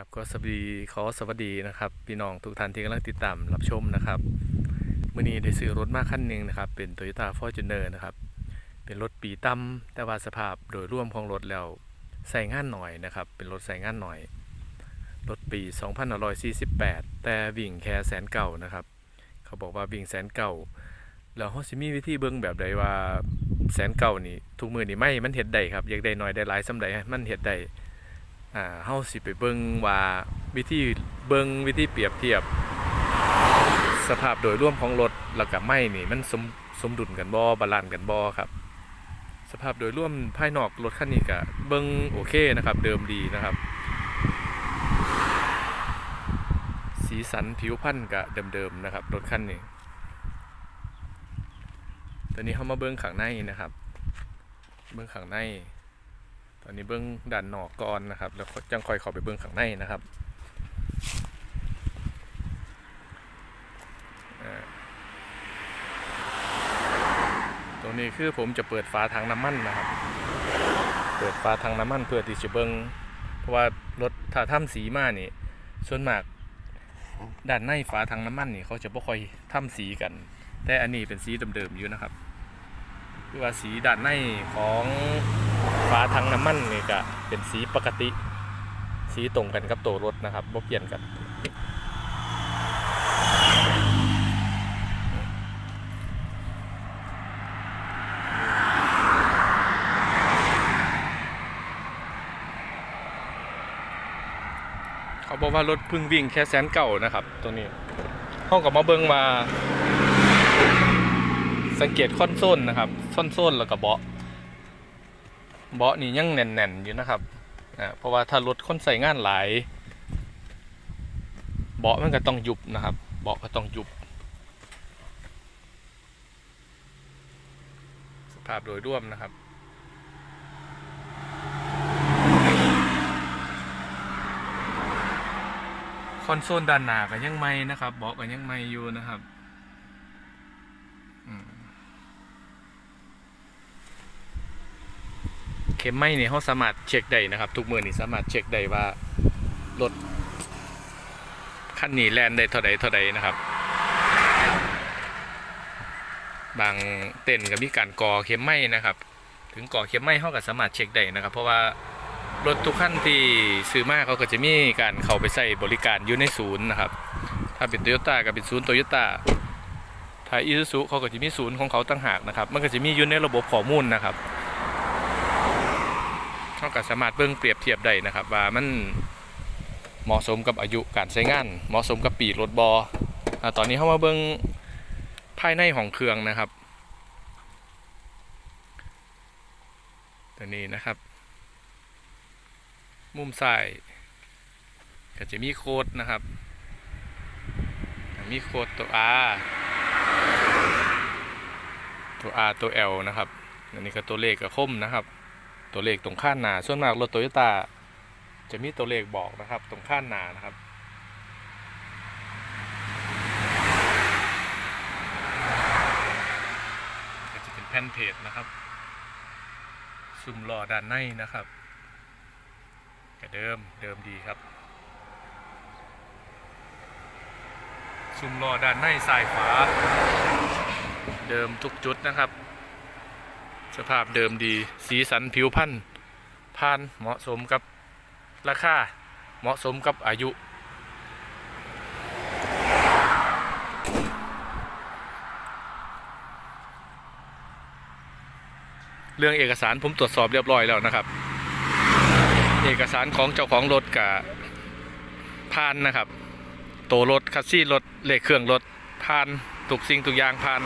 ครับก็สวัสดีขอสวัสดีนะครับพี่น้องทุกท่านที่กำลังติดตามรับชมนะครับมื่อนี้ได้ซื้อรถมาคันหนึ่งนะครับ เป็น Toyota Fortuner นะครับ เป็นรถปีต่ำแต่ว่าสภาพโดยรวมของรถแล้วใส่งานหน่อยนะครับ เป็นรถใส่งานหน่อย รถปี 2548 แต่วิ่งแค่แสนเก่านะครับ เขาบอกว่าวิ่งแสนเก่าแล้วเขาสิมีวิธีเบิ่งแบบใดว่าแสนเก่านี่ทุกมือนี่ไม่มันเฮ็ดได้ครับอยากได้หน่อยได้หลายสำใดมันเฮ็ดได้ อ่าเฮาสิไปเบิ่งว่าวิธีเบิ่งวิธีเปรียบเทียบ สภาพโดยรวมของรถแล้วก็ไม่นี่มันสมสมดุลกันบ่บาลานซ์กันบ่ครับ สภาพโดยรวมภายนอกรถคันนี้ก็เบิ่งโอเคนะครับ เดิมดีนะครับ สีสันผิวพรรณก็เดิมๆนะครับรถคันนี้ตอนนี้เฮามาเบิ่งข้างในนะครับ เบิ่งข้างใน ตอนนี้เบื้องด่านนอกก่อนนะครับ แล้วจังคอยเข้าไปเบื้องข้างในนะครับตรงนี้คือผมจะเปิดฝาถังน้ำมันนะครับ เปิดฝาถังน้ำมันเพื่อที่จะเบิ้งเพราะว่ารถถ้าทำสีมานี่ส่วนมากด้านในฝาถังน้ำมันนี่เขาจะไม่ค่อยทำสีกัน แต่อันนี้เป็นสีเดิมๆอยู่นะครับ คือว่าสีด้านในของ ฝาถังน้ำมันนี่ก็เป็นสีปกติ สีตรงกันกับตัวรถนะครับบ่เปลี่ยนกันเขาบอกว่ารถพึ่งวิ่งแค่แสนเก่านะครับ ตัวนี้ห้องกับมาเบิงมา สังเกตคอนโซลนะครับคอนโซลแล้วก็เบาะ เบาะนี่ยังแน่นๆอยู่นะครับเพราะว่าถ้ารถคนใส่งานหลาย เบาะมันก็ต้องยุบนะครับ เบาะก็ต้องยุบ สภาพโดยรวมนะครับคอนโซลด้านหน้าก็ยังไม่นะครับเบาะก็ยังไม่อยู่นะครับอืม เข็มไม้เนี่ยเขาสามารถเช็คได้นะครับ ทุกมือนี่สามารถเช็คได้ว่ารถคันนี้แลนได้เท่าใดเท่าใดนะครับ บางเต้นก็มีการก่อเข็มไม้นะครับ ถึงก่อเข็มไม้เขาก็สามารถเช็คได้นะครับ เพราะว่ารถทุกขั้นที่ซื้อมาเขาก็จะมีการเข้าไปใส่บริการอยู่ในศูนย์นะครับ ถ้าเป็นโตโยต้าก็เป็นศูนย์โตโยต้าถ้าอีซูซุเขาก็จะมีศูนย์ของเขาตั้งหากนะครับ มันก็จะมีอยู่ในระบบข้อมูลนะครับ เขาก็สามารถเบิ่งเปรียบเทียบได้นะครับ ว่ามันเหมาะสมกับอายุการใช้งาน เหมาะสมกับปีรถบอ่าตอนนี้เข้ามาเบิ่งภายในของเครื่องนะครับตัวนี้นะครับ มุมซ้ายก็จะมีโค้ดนะครับ มีโค้ดตัว R ตัว R ตัว L นะครับ อันนี้ก็ตัวเลขกับคมนะครับ ตัวเลขตรงข้างหน้าส่วนมากรถโตโยต้าจะมีตัวเลขบอกนะครับ ตรงข้างหน้านะครับก็จะเป็นแผ่นเพจนะครับซุ่มล้อด้านในนะครับก็เดิมเดิมดีครับซุ่มล้อด้านในซ้ายขวาเดิมทุกจุดนะครับ สภาพเดิมดี สีสันผิวพรรณพานเหมาะสมกับราคา เหมาะสมกับอายุ เรื่องเอกสารผมตรวจสอบเรียบร้อยแล้วนะครับ เอกสารของเจ้าของรถกับพานนะครับ โตรถคัสซี่รถเลขเครื่องรถพานทุกสิ่งทุกอย่างพาน